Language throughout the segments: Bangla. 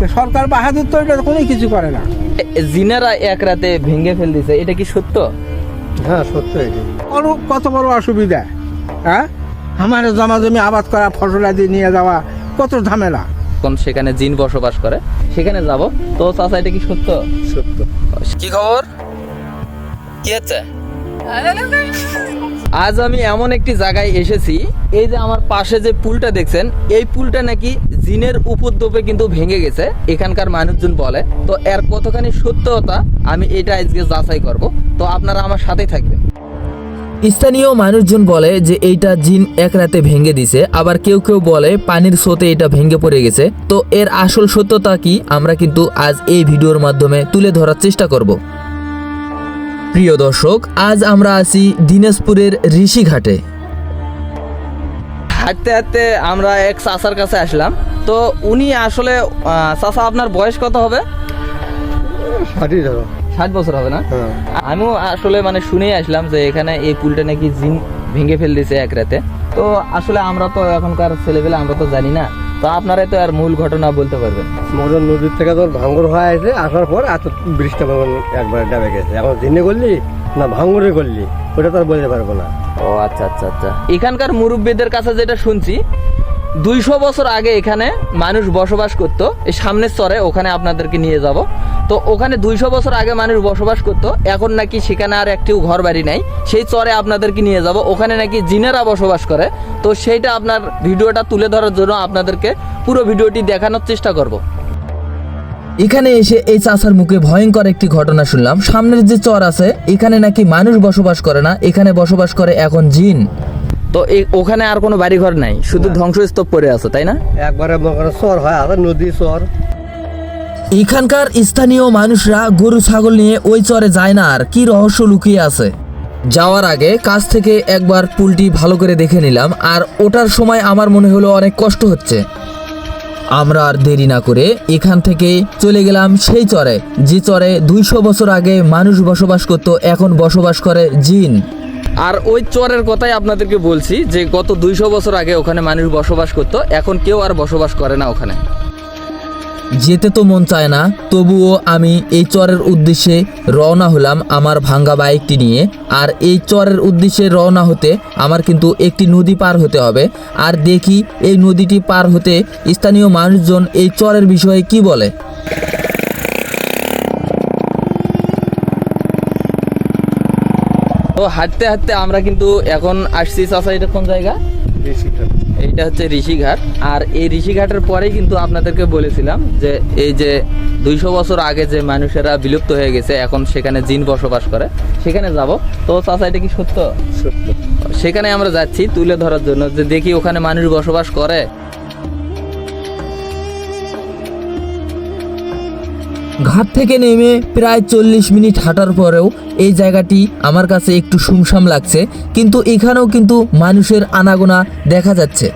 তো সরকার বাহাদুর তো এটা কোনো কিছু করে না। জিনেরা এক রাতে ভেঙে ফেল দিছে এটা কি সত্য? হ্যাঁ সত্য এটি। কত বড় অসুবিধা হ্যাঁ? আমার জমা জমি আবাদ করা ফসল আদি নিয়ে যাওয়া কত ঝামেলা। কোন সেখানে জিন বসবাস করে সেখানে যাব। তো চাচা এটা কি সত্য? সত্য। কি খবর? কি হচ্ছে? আজ আমি এমন একটি জায়গায় এসেছি এই যে আমার পাশে যে পুলটা দেখছেন এই পুলটা নাকি জিনের উপদ্রবে কিন্তু ভেঙে গেছে, এখানকার মানুষজন বলে। তো এর কতখানি সত্যতা, আমি এটা আজকে যাচাই করব। তো আপনারা আমার সাথেই থাকবেন। স্থানীয় মানুষজন বলে যে এইটা জিন এক রাতে ভেঙে দিছে, আবার কেউ কেউ বলে পানির স্রোতে এটা ভেঙে পড়ে গেছে। তো এর আসল সত্যতা কি, আমরা কিন্তু আজ এই ভিডিওর মাধ্যমে তুলে ধরার চেষ্টা করব। প্রিয় দর্শক, আজ আমরা আছি দিনাজপুরের ঋষিঘাটে। হাঁটতে হাঁটতে আমরা এক চাচার কাছে আসলাম। তো উনি আসলে চাচা আপনার বয়স কত হবে? ষাটই ধরো ষাট বছর হবে না? হ্যাঁ। আমিও আসলে মানে শুনেই আসলাম যে এখানে এই পুলটা নাকি জিন ভেঙে ফেল দিয়েছে এক রাতে। তো আসলে আমরা তো এখনকার ছেলেপেলে আমরা তো জানি না। তো আপনারাই তো আর মূল ঘটনা বলতে পারবেন। মদন নদীর থেকে তোর ভাঙ্গর হয়ে আছে আসার পর এত বৃষ্টি একবার ডাবে গেছে। এখন দিনে করলি না ভাঙ্গরে করলি ওটা তো আর বলতে পারব না। ও আচ্ছা আচ্ছা আচ্ছা। এখানকার মুরব্বীদের কাছে যেটা শুনছি, দুইশো বছর আগে এখানে মানুষ বসবাস করতো। এই সামনের স্তরে ওখানে আপনাদেরকে নিয়ে যাব। তো ওখানে দুইশো বছর আগে মানুষ বসবাস করতো। এখন নাকি সেখানে আর একটিও ঘর বাড়ি নাই। সেই চরে আপনাদেরকে নিয়ে যাব। ওখানে নাকি জিনেরা বসবাস করে। তো সেইটা আপনার ভিডিওটা তুলে ধরার জন্য আপনাদেরকে পুরো ভিডিওটি দেখানোর চেষ্টা করব। এখানে এসে এই চাচার মুখে ভয়ঙ্কর একটি ঘটনা শুনলাম। সামনের যে চর আছে এখানে নাকি মানুষ বসবাস করে না এখানে বসবাস করে এখন জিন। তো এই ওখানে আর কোনো বাড়ি ঘর নাই শুধু ধ্বংসস্তূপ পড়ে আছে তাই না? একবারে চর হয় আর নদী চর। এখানকার স্থানীয় মানুষরা গরু ছাগল নিয়ে ওই চরে যায় না আর কি রহস্য লুকিয়ে আছে? যাওয়ার আগে কাছ থেকে একবার পুলটি ভালো করে দেখে নিলাম আর ওটার সময় আমার মনে হলো অনেক কষ্ট হচ্ছে। আমরা আর দেরি না করে এখান থেকে চলে গেলাম সেই চরে, যে চরে দুইশো বছর আগে মানুষ বসবাস করত, এখন বসবাস করে জিন। আর ওই চরের কথাই আপনাদেরকে বলছি যে গত দুইশো বছর আগে ওখানে মানুষ বসবাস করত, এখন কেউ আর বসবাস করে না ওখানে। যেতে তো মন চায় না তবুও আমি এই চরের উদ্দেশ্যে রওনা হলাম আমার ভাঙ্গা বাইকটি নিয়ে। আর এই চরের উদ্দেশ্যে রওনা হতে আমার কিন্তু একটি নদী পার হতে হবে। আর দেখি এই নদীটি পার হতে স্থানীয় মানুষজন এই চরের বিষয়ে কি বলে। তো হাঁটতে হাঁটতে আমরা কিন্তু এখন আসছি চাষা এটা কোন জায়গা? এইটা হচ্ছে ঋষিঘাট। আর এই ঋষিঘাটের পরেই কিন্তু আপনাদেরকে বলেছিলাম যে এই যে দুইশো বছর আগে যে মানুষেরা বিলুপ্ত হয়ে গেছে এখন সেখানে জিন বসবাস করে। সেখানে যাব। তো চাচা এটা কি সত্য? সত্য। সেখানে আমরা যাচ্ছি তুলে ধরার জন্য যে দেখি ওখানে মানুষ বসবাস করে। ঘাট থেকে নেমে প্রায় চল্লিশ মিনিট হাঁটার পরেও এই জায়গাটি আমার কাছে একটু সুমসাম লাগছে, কিন্তু এখানেও কিন্তু মানুষের আনাগোনা দেখা যাচ্ছে।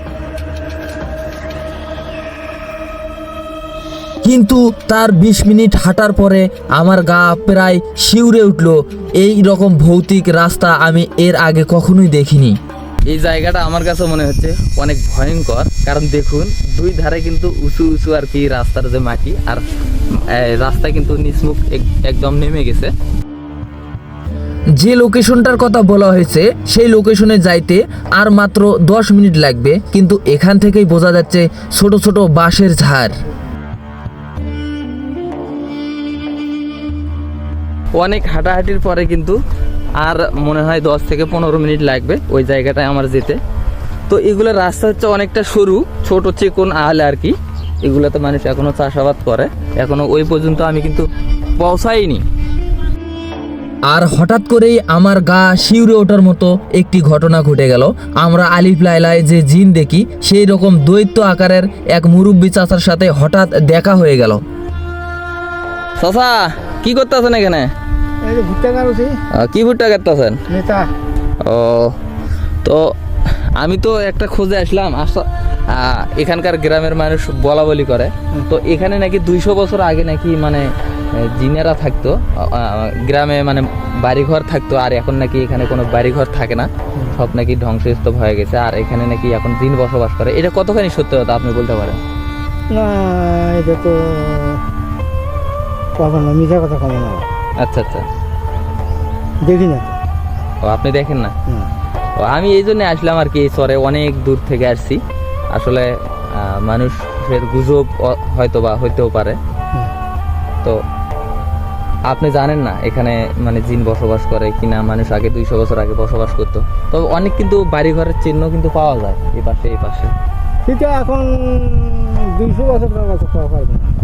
কিন্তু তার বিশ মিনিট হাঁটার পরে আমার গা প্রায় শিউরে উঠল। এই রকম ভৌতিক রাস্তা আমি এর আগে কখনোই দেখিনি। এই জায়গাটা আমার কাছে মনে হচ্ছে অনেক ভয়ঙ্কর। কারণ দেখুন দুই ধারে কিন্তু উঁচু উঁচু আর কি রাস্তার যে মাটি আর রাস্তা কিন্তু নিচমুখ এক- একদম নেমে গেছে। যে লোকেশনটার কথা বলা হয়েছে সেই লোকেশনে যাইতে আর মাত্র দশ মিনিট লাগবে কিন্তু এখান থেকেই বোঝা যাচ্ছে ছোট ছোট বাঁশের ঝাড়। অনেক হাঁটাহাঁটির পরে কিন্তু আর মনে হয় দশ থেকে পনেরো মিনিট লাগবে ওই জায়গাটায় আমার যেতে। তো এগুলো রাস্তা হচ্ছে অনেকটা সরু ছোট চিকন আহলে আর কি। এগুলোতে মানুষ এখনও চাষাবাদ করে। এখনও ওই পর্যন্ত আমি কিন্তু পৌঁছাইনি। আর হঠাৎ করেই আমার গা শিউরে ওঠার মতো একটি ঘটনা ঘটে গেল। আমরা আলিফ লাইলায় যে জিন দেখি সেই রকম দৈত্য আকারের এক মুরব্বী চাচার সাথে হঠাৎ দেখা হয়ে গেল। চাচা কি করতেছেন এখানে? এই ভুট্টা গাড়ছি কি ভুট্টা কাটতেছেন? নেতা ও তো আমি তো একটা খোঁজে আসলাম আসা- এখানকার গ্রামের মানুষ বলা বলি করে। তো এখানে নাকি দুইশো বছর আগে নাকি মানে জিনেরা থাকতো গ্রামে মানে বাড়িঘর থাকতো আর এখন নাকি এখানে কোনো বাড়িঘর থাকে না। সব নাকি ধ্বংসস্তূপ হয়ে গেছে আর এখানে নাকি এখন জিন বসবাস করে। এটা কতখানি সত্যতা আপনি বলতে পারেন? না এটা তো মিথ্যা কথা কবে না। আচ্ছা আচ্ছা। দেখি না। ও আপনি দেখেন না? ও আমি এই জন্য আসলাম আর কি চরে অনেক দূর থেকে আসছি। আসলে মানুষের গুজব হয়তো বা হইতেও পারে। তো আপনি জানেন না এখানে মানে জিন বসবাস করে কিনা মানুষ আগে দুইশো বছর আগে বসবাস করতো। তবে অনেক কিন্তু বাড়ি ঘরের চিহ্ন কিন্তু পাওয়া যায় এই পাশে এই পাশে। সেটা এখন দুইশো বছর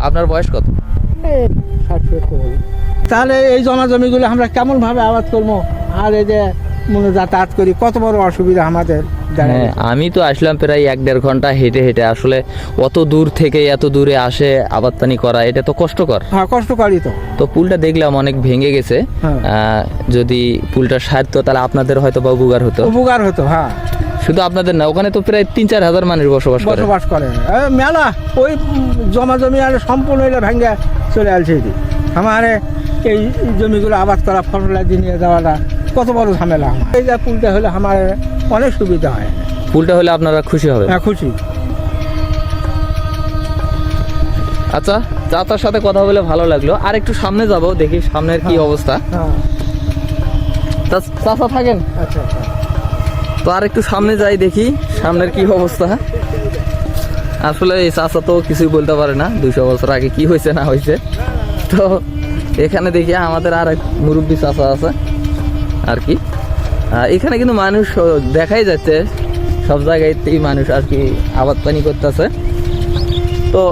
আপনার বয়স কত? ষাট সত্তর। তাহলে এই জমা জমিগুলো আমরা কেমন ভাবে আবাদ করব? আর এই যে মনে যাতায়াত করি কত বড় অসুবিধা আমাদের? হ্যাঁ আমি তো আসলাম প্রায় এক দেড় ঘণ্টা হেঁটে হেঁটে। আসলে অত দূর থেকে এত দূরে আসে আবাদপানি করা এটা তো কষ্টকর। হ্যাঁ কষ্টকরই তো। তো পুলটা দেখলাম অনেক ভেঙে গেছে। হ্যাঁ। যদি পুলটা সারতো তাহলে আপনাদের হয়তো বা উপকার হতো। উপকার হতো হ্যাঁ। শুধু আপনাদের না ওখানে তো প্রায় তিন চার হাজার মানুষ বসবাস করে। বসবাস করে। মেলা ওই জমা জমি আর সম্পূর্ণ এটা ভেঙে চলে আসছে আমার এই জমিগুলো আবাদ করা ফসলাদি নিয়ে যাওয়াটা কত বড় ঝামেলা এই যে পুলটা হলে আমার অনেক সুবিধা হয়। পুলটা হলে আপনারা খুশি হবে হ্যাঁ খুশি। আচ্ছা চাচার সাথে কথা বলে ভালো লাগল। আর একটু সামনে যাব দেখি সামনের কি হ্যাঁ। অবস্থা। হ্যাঁ। চাচা থাকেন? আচ্ছা আচ্ছা। তো আর একটু সামনে যাই দেখি সামনের কি অবস্থা। আসলে এই চাচা তো কিছুই বলতে পারে না। দুইশো বছর আগে কি হয়েছে না হয়েছে। তো এখানে দেখি আমাদের আর এক মুরব্বী চাচা আছে, আর কি। এখানে কিন্তু মানুষ দেখাই যাচ্ছে, সব জায়গাতেই মানুষ আর কি আবাদ পানি করতেছে। তো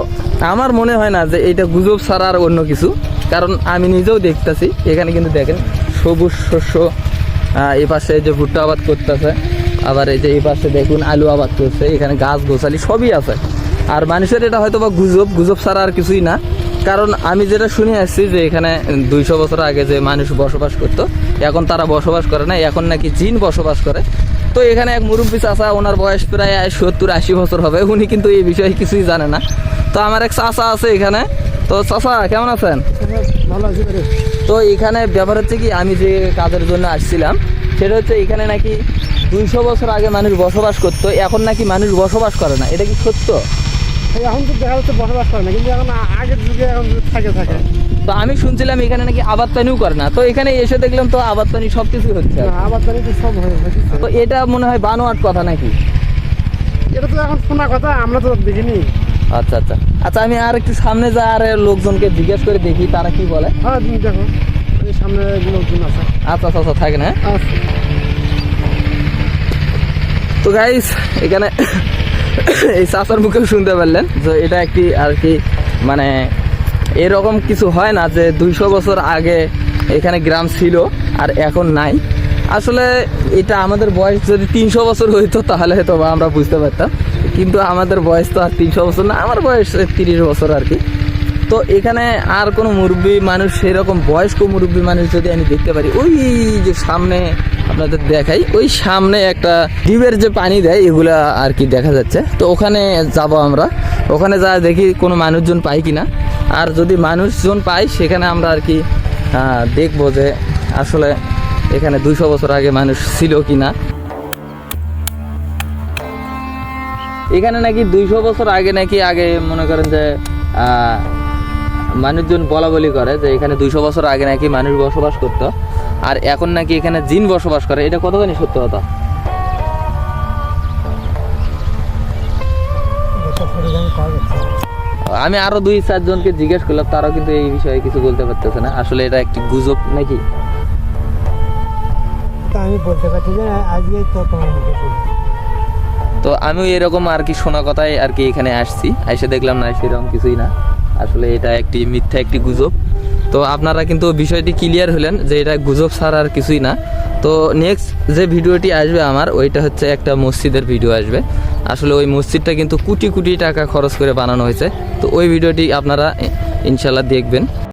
আমার মনে হয় না যে এটা গুজব ছাড়া আর অন্য কিছু, কারণ আমি নিজেও দেখতেছি, এখানে কিন্তু দেখেন সবুজ শস্য এই পাশে যে ভুট্টা আবাদ করতেছে, আবার এই যে এই পাশে দেখুন আলু আবাদ করছে, এখানে গাছ গোছালি সবই আছে। আর মানুষের এটা হয়তো বা গুজব গুজব ছাড়া আর কিছুই না। কারণ আমি যেটা শুনে আসছি যে এখানে দুইশো বছর আগে যে মানুষ বসবাস করতো এখন তারা বসবাস করে না এখন নাকি জিন বসবাস করে। তো এখানে এক মুরব্বী চাচা ওনার বয়স প্রায় সত্তর আশি বছর হবে উনি কিন্তু এই বিষয়ে কিছুই জানে না। তো আমার এক চাচা আছে এখানে। তো চাচা কেমন আছেন। তো এখানে ব্যাপার হচ্ছে কি আমি যে কাজের জন্য আসছিলাম সেটা হচ্ছে এখানে নাকি দুইশো বছর আগে মানুষ বসবাস করতো এখন নাকি মানুষ বসবাস করে না। এটা কি সত্য? এখন তো দেখা যাচ্ছে বসবাস করে না কিন্তু এখন আগের যুগে এখন থাকে থাকে। তো আমি শুনছিলাম এখানে নাকি আবাদ পানিও করে না তো এখানে এসে দেখলাম তো আবাদ পানি সব কিছুই হচ্ছে না, আবার জানি তো সব হয়ে তো এটা মনে হয় বানোয়াট কথা নাকি? এটা তো এখন শোনা কথা আমরা তো দেখিনি। আচ্ছা আচ্ছা। আচ্ছা আমি আর একটু সামনে যা আর লোকজনকে জিজ্ঞেস করে দেখি তারা কি বলে? হ্যাঁ দেখো। সামনে লোকজন আছে। আচ্ছা আচ্ছা আচ্ছা থাকে না আচ্ছা। তো গাইস এখানে এই চাচার মুখেও শুনতে পারলেন। তো এটা একটি আর কি মানে এরকম কিছু হয় না যে দুইশো বছর আগে এখানে গ্রাম ছিল আর এখন নাই। আসলে এটা আমাদের বয়স যদি তিনশো বছর হইতো তাহলে হয়তো আমরা বুঝতে পারতাম। কিন্তু আমাদের বয়স তো আর তিনশো বছর না, আমার বয়স তিরিশ বছর আর কি। তো এখানে আর কোনো মুরব্বী মানুষ সেরকম বয়স্ক মুরব্বী মানুষ যদি আমি দেখতে পারি, ওই যে সামনে আপনাদের দেখাই, ওই সামনে একটা ডিবের যে পানি দেয়, এগুলা আর কি দেখা যাচ্ছে। তো ওখানে যাব আমরা। ওখানে যা দেখি কোনো মানুষজন পাই কিনা। আর যদি মানুষজন পাই সেখানে আমরা আর কি দেখব যে আসলে এখানে দুইশো বছর আগে মানুষ ছিল কি না এখানে নাকি দুইশো বছর আগে নাকি আগে মনে করেন যে মানুষজন বলা বলি করে যে এখানে দুইশো বছর আগে নাকি মানুষ বসবাস করতো আর এখন নাকি এখানে জিন বসবাস করে। এটা কতখানি সত্য কথা? আমি আরও দুই চারজনকে জিজ্ঞেস করলাম তারাও কিন্তু এই বিষয়ে কিছু বলতে পারতেছে না। আসলে এটা একটি গুজব নাকি? তা আমি বলতে পারছি যে আজকে তো তোমার মুখে শুনছি। তো আমিও এরকম আর কি শোনা কথাই আর কি এখানে আসছি। এসে দেখলাম না সেরকম কিছুই না। আসলে এটা একটি মিথ্যা একটি গুজব। তো আপনারা কিন্তু বিষয়টি ক্লিয়ার হলেন যে এটা গুজব ছাড়া আর কিছুই না। তো নেক্সট যে ভিডিওটি আসবে আমার, ওইটা হচ্ছে একটা মসজিদের ভিডিও আসবে। আসলে ওই মসজিদটা কিন্তু কোটি কোটি টাকা খরচ করে বানানো হয়েছে। তো ওই ভিডিওটি আপনারা ইনশাল্লাহ দেখবেন।